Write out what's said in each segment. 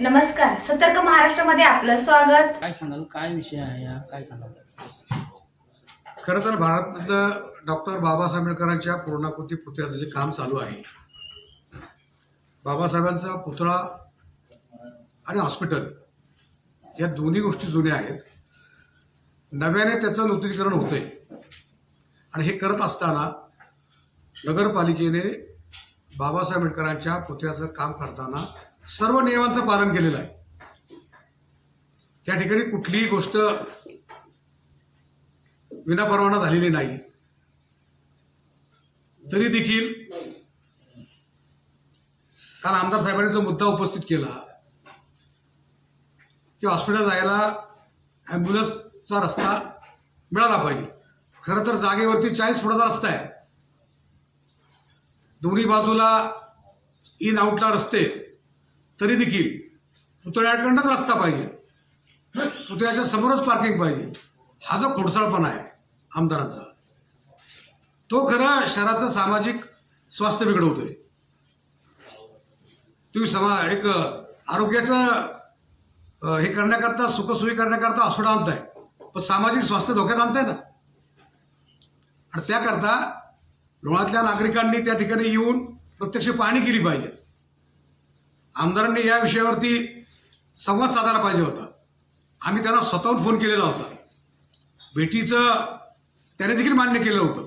नमस्कार सतर्क महाराष्ट्रामध्ये आपलं स्वागत. काय सांगाल? काय विषय आहे हा? काय सांगाल? खरं तर भारत डॉक्टर बाबासाहेब आंबेडकरांच्या पूर्णाकृती पुतळ्याचं जे काम चालू आहे बाबासाहेबांचा पुतळा आणि हॉस्पिटल या दोन्ही गोष्टी जुन्या आहेत. नव्याने त्याचं नूतनीकरण होतंय. आणि हे करत असताना नगरपालिकेने बाबासाहेब आंबेडकरांच्या पुतळ्याचं काम करताना सर्व नियमांचं पालन केलेलं आहे. त्या ठिकाणी कुठलीही गोष्ट विनापरवाना झालेली नाही. तरी देखील काल आमदार साहेबांनी जो मुद्दा उपस्थित केला की हॉस्पिटल जायला ॲम्ब्युलन्सचा रस्ता मिळाला पाहिजे. खरं तर जागेवरती चाळीस फुटाचा रस्ता आहे. दोन्ही बाजूला इन आउटला रस्ते तरी देखील पुतळ्याकडनंच रस्ता पाहिजे. पुतळ्याच्या समोरच पार्किंग पाहिजे. हा जो खोडसाळपणा आहे आमदारांचा तो खरा शहराचं सामाजिक स्वास्थ्य बिघडवतोय. तुम्ही समा एक आरोग्याचं हे करण्याकरता सुखसोयी करण्याकरता असोडा आणताय. पण सामाजिक स्वास्थ्य धोक्यात आणताय ना. आणि त्याकरता लोणातल्या नागरिकांनी त्या ठिकाणी येऊन प्रत्यक्ष पाहणी केली पाहिजे. आमदारांनी या विषयावरती संवाद साधायला पाहिजे होता. आम्ही त्यांना स्वतःहून फोन केलेला होता. भेटीचं त्याने देखील मान्य केलं होतं.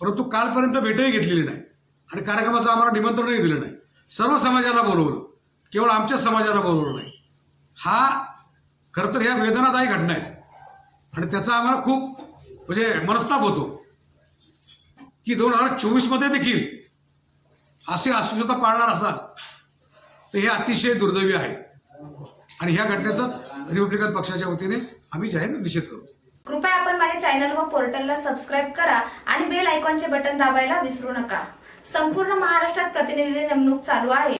परंतु कालपर्यंत भेटही घेतलेली नाही आणि कार्यक्रमाचं आम्हाला निमंत्रणही दिलं नाही. सर्व समाजाला बोलवलं. केवळ आमच्याच समाजाला बोलवलं नाही. हा खरं तर ह्या वेदनादायी घटना आहेत आणि त्याचा आम्हाला खूप म्हणजे मनस्ताप होतो. की दोन हजार चोवीसमध्ये देखील असे अस्मिता पाळणार असाल तर हे अतिशय दुर्दैवी आहे. आणि ह्या घटनेचा रिपब्लिकन पक्षाच्या वतीने आम्ही जाहीर निषेध करतो कृपया आपण माझ्या चॅनल व पोर्टलला सबस्क्राईब करा आणि बेल आयकॉनचे बटन दाबायला विसरू नका. संपूर्ण महाराष्ट्रात प्रतिनिधी नेमणूक चालू आहे.